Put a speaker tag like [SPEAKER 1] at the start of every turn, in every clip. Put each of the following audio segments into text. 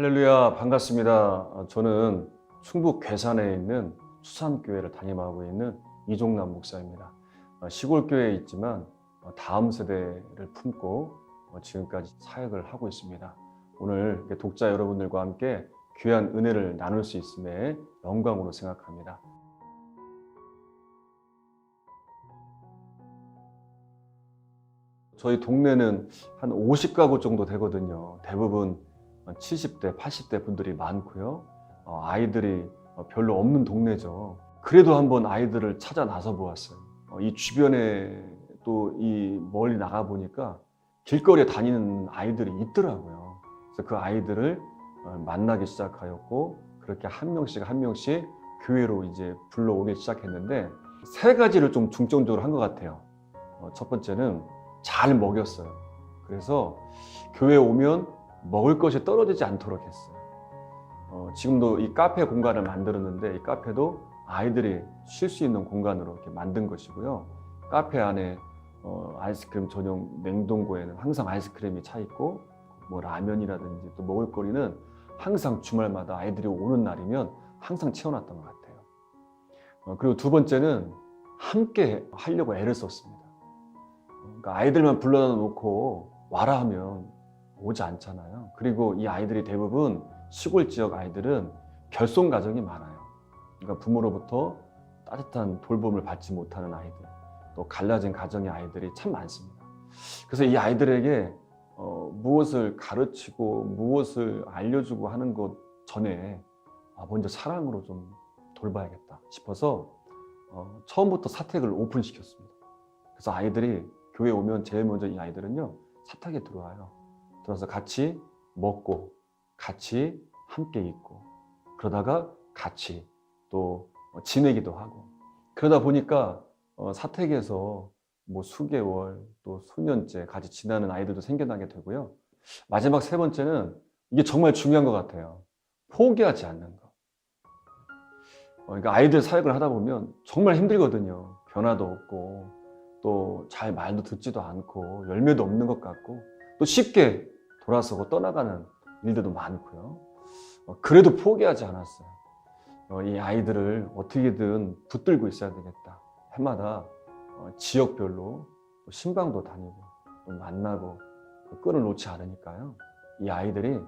[SPEAKER 1] 할렐루야 반갑습니다. 어, 저는 충북 괴산에 있는 수산교회를 담임하고 있는 이종남 목사입니다. 어, 시골 교회에 있지만 어, 다음 세대를 품고 어, 지금까지 사역을 하고 있습니다. 오늘 독자 여러분들과 함께 귀한 은혜를 나눌 수 있음에 영광으로 생각합니다. 저희 동네는 한 50가구 정도 되거든요. 대부분 70대, 80대 분들이 많고요. 어, 아이들이 어, 별로 없는 동네죠. 그래도 한번 아이들을 찾아 나서 보았어요. 어, 이 주변에 또 이 멀리 나가 보니까 길거리에 다니는 아이들이 있더라고요. 그래서 그 아이들을 어, 만나기 시작하였고 그렇게 한 명씩 한 명씩 교회로 이제 불러오기 시작했는데 세 가지를 좀 중점적으로 한 것 같아요. 어, 첫 번째는 잘 먹였어요. 그래서 교회 오면 먹을 것이 떨어지지 않도록 했어요. 어, 지금도 이 카페 공간을 만들었는데 이 카페도 아이들이 쉴 수 있는 공간으로 이렇게 만든 것이고요. 카페 안에 어, 아이스크림 전용 냉동고에는 항상 아이스크림이 차 있고 뭐 라면이라든지 또 먹을거리는 항상 주말마다 아이들이 오는 날이면 항상 채워놨던 것 같아요. 어, 그리고 두 번째는 함께 하려고 애를 썼습니다. 그러니까 아이들만 불러다 놓고 와라 하면 오지 않잖아요. 그리고 이 아이들이 대부분 시골 지역 아이들은 결손 가정이 많아요. 그러니까 부모로부터 따뜻한 돌봄을 받지 못하는 아이들, 또 갈라진 가정의 아이들이 참 많습니다. 그래서 이 아이들에게 어, 무엇을 가르치고 무엇을 알려주고 하는 것 전에 아, 먼저 사랑으로 좀 돌봐야겠다 싶어서 어, 처음부터 사택을 오픈시켰습니다. 그래서 아이들이 교회 오면 제일 먼저 이 아이들은요 사택에 들어와요. 들어서 같이 먹고 같이 함께 있고 그러다가 같이 또 지내기도 하고 그러다 보니까 어, 사택에서 뭐 수개월 또 수년째 같이 지내는 아이들도 생겨나게 되고요. 마지막 세 번째는 이게 정말 중요한 것 같아요. 포기하지 않는 거. 어, 그러니까 아이들 사역을 하다 보면 정말 힘들거든요. 변화도 없고 또 잘 말도 듣지도 않고 열매도 없는 것 같고 또 쉽게 돌아서고 떠나가는 일들도 많고요. 어, 그래도 포기하지 않았어요. 어, 이 아이들을 어떻게든 붙들고 있어야 되겠다. 해마다 어, 지역별로 또 신방도 다니고 또 만나고 그 끈을 놓지 않으니까요. 이 아이들이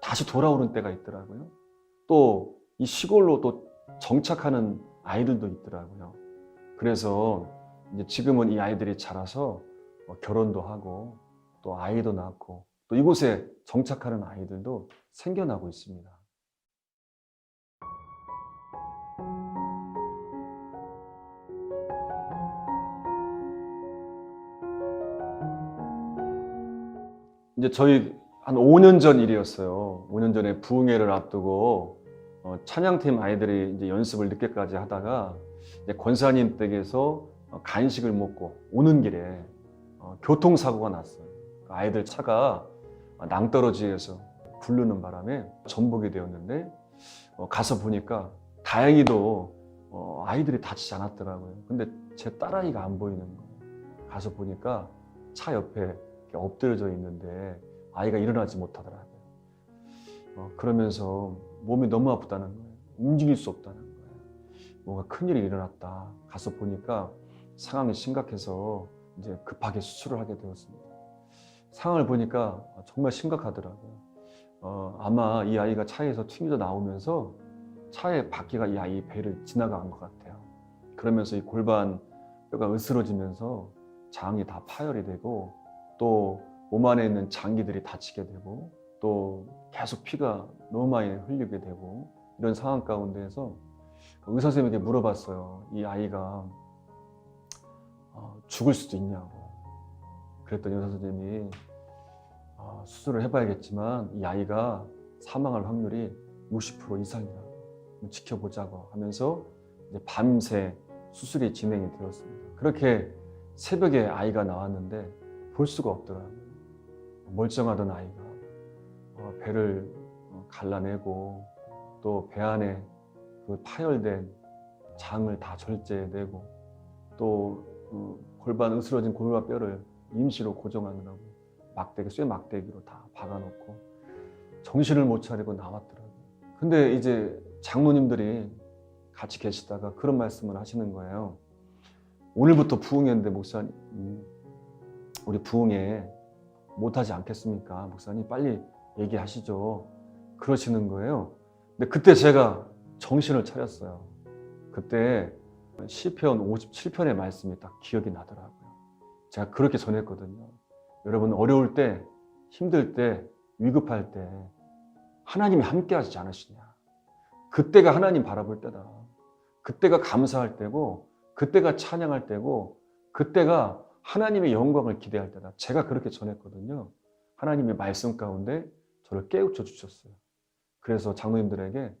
[SPEAKER 1] 다시 돌아오는 때가 있더라고요. 또 이 시골로 또 정착하는 아이들도 있더라고요. 그래서 지금은 이 아이들이 자라서 어, 결혼도 하고 또 아이도 낳고 또 이곳에 정착하는 아이들도 생겨나고 있습니다. 이제 저희 한 5년 전 일이었어요. 5년 전에 부흥회를 앞두고 어, 찬양팀 아이들이 이제 연습을 늦게까지 하다가 권사님 댁에서 어, 간식을 먹고 오는 길에 어, 교통사고가 났어요. 그 아이들 차가 낭떠러지에서 굴르는 바람에 전복이 되었는데 어, 가서 보니까 다행히도 어, 아이들이 다치지 않았더라고요. 근데 제 딸아이가 안 보이는 거예요. 가서 보니까 차 옆에 엎드려져 있는데 아이가 일어나지 못하더라고요. 어, 그러면서 몸이 너무 아프다는 거예요. 움직일 수 없다는 거예요. 뭔가 큰일이 일어났다. 가서 보니까 상황이 심각해서 이제 급하게 수술을 하게 되었습니다. 상황을 보니까 정말 심각하더라고요. 어, 아마 이 아이가 차에서 튕겨져 나오면서 차의 바퀴가 이 아이 배를 지나간 것 같아요. 그러면서 이 골반 뼈가 으스러지면서 장이 다 파열이 되고 또 몸 안에 있는 장기들이 다치게 되고 또 계속 피가 너무 많이 흘리게 되고 이런 상황 가운데에서 의사 선생님에게 물어봤어요. 이 아이가 어, 죽을 수도 있냐고. 그랬더니 의사 선생님이 어, 수술을 해봐야겠지만 이 아이가 사망할 확률이 60% 이상이라고 지켜보자고 하면서 밤새 수술이 진행이 되었습니다. 그렇게 새벽에 아이가 나왔는데 볼 수가 없더라고요. 멀쩡하던 아이가 어, 배를 어, 갈라내고 또 배 안에 그 파열된 장을 다 절제해내고 또그 골반 으스러진 골반 뼈를 임시로 고정하느라고 막대기 쇠 막대기로 다 박아놓고 정신을 못 차리고 나왔더라고요. 근데 이제 장로님들이 같이 계시다가 그런 말씀을 하시는 거예요. 오늘부터 부흥회인데 목사님, 음, 우리 부흥회 못하지 않겠습니까? 목사님 빨리 얘기하시죠. 그러시는 거예요. 근데 그때 제가 정신을 차렸어요. 그때 시편 57편의 말씀이 딱 기억이 나더라고요. 제가 그렇게 전했거든요. 여러분 어려울 때, 힘들 때, 위급할 때 하나님이 함께 하시지 않으시냐. 그때가 하나님 바라볼 때다. 그때가 감사할 때고, 그때가 찬양할 때고, 그때가 하나님의 영광을 기대할 때다. 제가 그렇게 전했거든요. 하나님의 말씀 가운데 저를 깨우쳐 주셨어요. 그래서 장로님들에게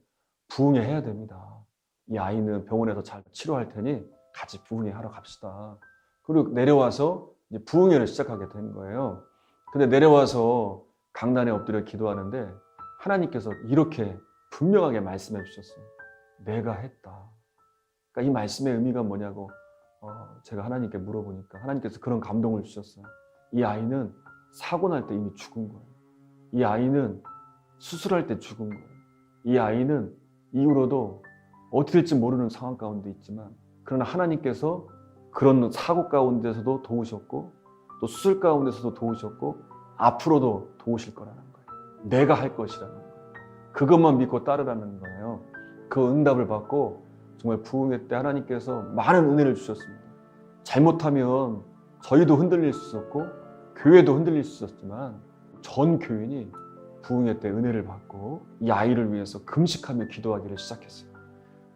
[SPEAKER 1] 부흥회 해야 됩니다. 이 아이는 병원에서 잘 치료할 테니 같이 부흥회 하러 갑시다. 그리고 내려와서 부흥회를 시작하게 된 거예요. 근데 내려와서 강단에 엎드려 기도하는데 하나님께서 이렇게 분명하게 말씀해 주셨어요. 내가 했다. 그러니까 이 말씀의 의미가 뭐냐고 어, 제가 하나님께 물어보니까 하나님께서 그런 감동을 주셨어요. 이 아이는 사고 날 때 이미 죽은 거예요. 이 아이는 수술할 때 죽은 거예요. 이 아이는 이후로도 어떻게 될지 모르는 상황 가운데 있지만 그러나 하나님께서 그런 사고 가운데서도 도우셨고 또 수술 가운데서도 도우셨고 앞으로도 도우실 거라는 거예요. 내가 할 것이라는 거예요. 그것만 믿고 따르라는 거예요. 그 응답을 받고 정말 부흥회 때 하나님께서 많은 은혜를 주셨습니다. 잘못하면 저희도 흔들릴 수 있었고 교회도 흔들릴 수 있었지만 전 교인이 부흥회 때 은혜를 받고 이 아이를 위해서 금식하며 기도하기를 시작했어요.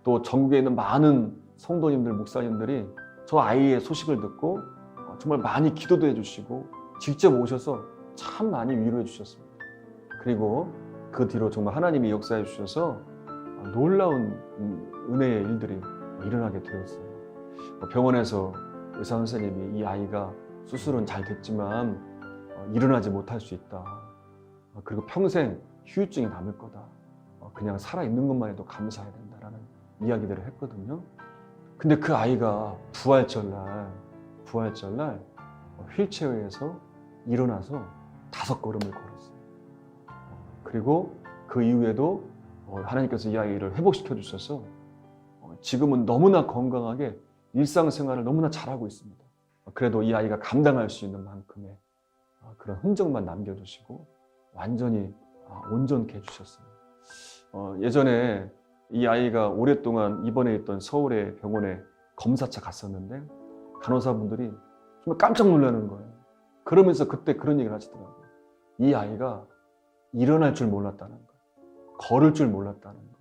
[SPEAKER 1] 또 전국에 있는 많은 성도님들, 목사님들이 저 아이의 소식을 듣고 어, 정말 많이 기도도 해주시고 직접 오셔서 참 많이 위로해 주셨습니다. 그리고 그 뒤로 정말 하나님이 역사해 주셔서 어, 놀라운 음, 은혜의 일들이 일어나게 되었어요. 어, 병원에서 의사 선생님이 이 아이가 수술은 잘 됐지만 어, 일어나지 못할 수 있다. 어, 그리고 평생 후유증이 남을 거다. 어, 그냥 살아 있는 것만 해도 감사해야 된다라는 이야기들을 했거든요. 근데 그 아이가 부활절날 부활절날 어, 휠체어에서 일어나서 다섯 걸음을 걸었어요. 어, 그리고 그 이후에도 어, 하나님께서 이 아이를 회복시켜 주셔서 어, 지금은 너무나 건강하게 일상생활을 너무나 잘하고 있습니다. 어, 그래도 이 아이가 감당할 수 있는 만큼의 어, 그런 흔적만 남겨두시고 완전히 아, 온전케 해주셨어요. 어, 예전에 이 아이가 오랫동안 입원해 있던 서울의 병원에 검사차 갔었는데 간호사분들이 정말 깜짝 놀라는 거예요. 그러면서 그때 그런 얘기를 하시더라고요. 이 아이가 일어날 줄 몰랐다는 거예요. 걸을 줄 몰랐다는 거예요.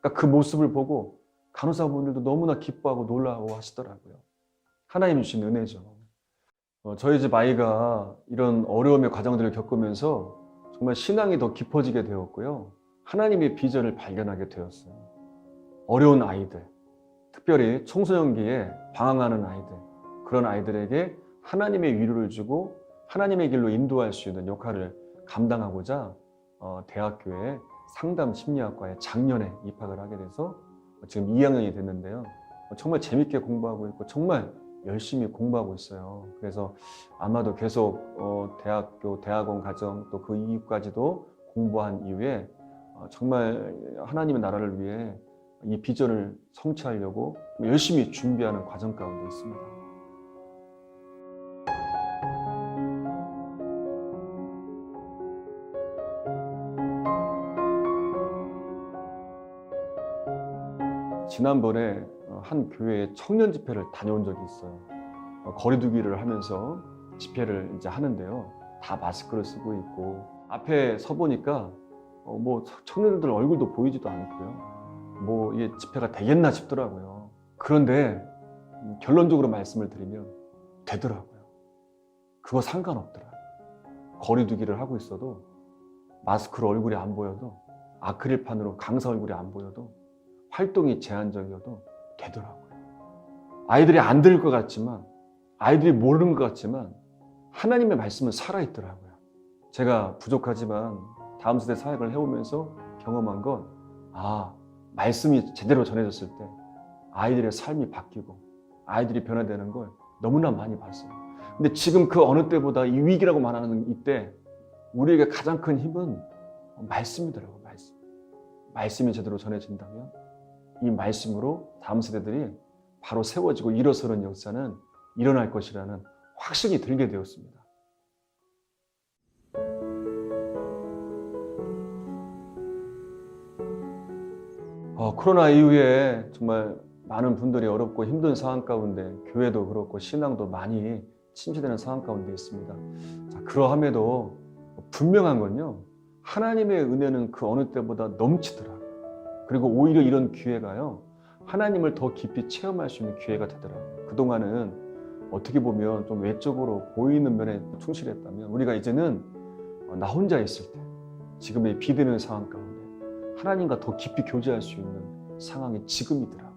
[SPEAKER 1] 그러니까 그 모습을 보고 간호사분들도 너무나 기뻐하고 놀라워 하시더라고요. 하나님 주신 은혜죠. 어, 저희 집 아이가 이런 어려움의 과정들을 겪으면서 정말 신앙이 더 깊어지게 되었고요. 하나님의 비전을 발견하게 되었어요. 어려운 아이들, 특별히 청소년기에 방황하는 아이들, 그런 아이들에게 하나님의 위로를 주고 하나님의 길로 인도할 수 있는 역할을 감당하고자 어, 대학교에 상담 심리학과에 작년에 입학을 하게 돼서 지금 2학년이 됐는데요. 어, 정말 재밌게 공부하고 있고 정말 열심히 공부하고 있어요. 그래서 아마도 계속 어, 대학교, 대학원 과정 또 그 이후까지도 공부한 이후에 어, 정말 하나님의 나라를 위해 이 비전을 성취하려고 열심히 준비하는 과정 가운데 있습니다. 지난번에 어, 한 교회에 청년 집회를 다녀온 적이 있어요. 어, 거리두기를 하면서 집회를 이제 하는데요. 다 마스크를 쓰고 있고 앞에 서 보니까 어, 뭐 청년들 얼굴도 보이지도 않고요. 뭐 이게 집회가 되겠나 싶더라고요. 그런데 음, 결론적으로 말씀을 드리면 되더라고요. 그거 상관없더라. 거리두기를 하고 있어도 마스크로 얼굴이 안 보여도 아크릴판으로 강사 얼굴이 안 보여도 활동이 제한적이어도 되더라고요. 아이들이 안 들을 것 같지만 아이들이 모르는 것 같지만 하나님의 말씀은 살아있더라고요. 제가 부족하지만 다음 세대 사역을 해오면서 경험한 건 아, 말씀이 제대로 전해졌을 때 아이들의 삶이 바뀌고 아이들이 변화되는 걸 너무나 많이 봤어요. 근데 지금 그 어느 때보다 이 위기라고 말하는 이때 우리에게 가장 큰 힘은 말씀이더라고 말씀. 말씀이 제대로 전해진다면 이 말씀으로 다음 세대들이 바로 세워지고 일어서는 역사는 일어날 것이라는 확신이 들게 되었습니다. 어, 코로나 이후에 정말 많은 분들이 어렵고 힘든 상황 가운데 교회도 그렇고 신앙도 많이 침체되는 상황 가운데 있습니다. 자, 그러함에도 분명한 건요. 하나님의 은혜는 그 어느 때보다 넘치더라고요. 그리고 오히려 이런 기회가요. 하나님을 더 깊이 체험할 수 있는 기회가 되더라고요. 그동안은 어떻게 보면 좀 외적으로 보이는 면에 충실했다면 우리가 이제는 어, 나 혼자 있을 때 지금의 비대는 상황 가운데 하나님과 더 깊이 교제할 수 있는 상황이 지금이더라고요.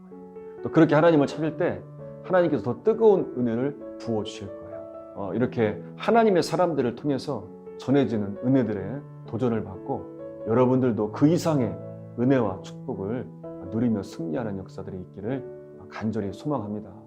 [SPEAKER 1] 또 그렇게 하나님을 찾을 때 하나님께서 더 뜨거운 은혜를 부어 주실 거예요. 어, 이렇게 하나님의 사람들을 통해서 전해지는 은혜들의 도전을 받고 여러분들도 그 이상의 은혜와 축복을 누리며 승리하는 역사들이 있기를 간절히 소망합니다.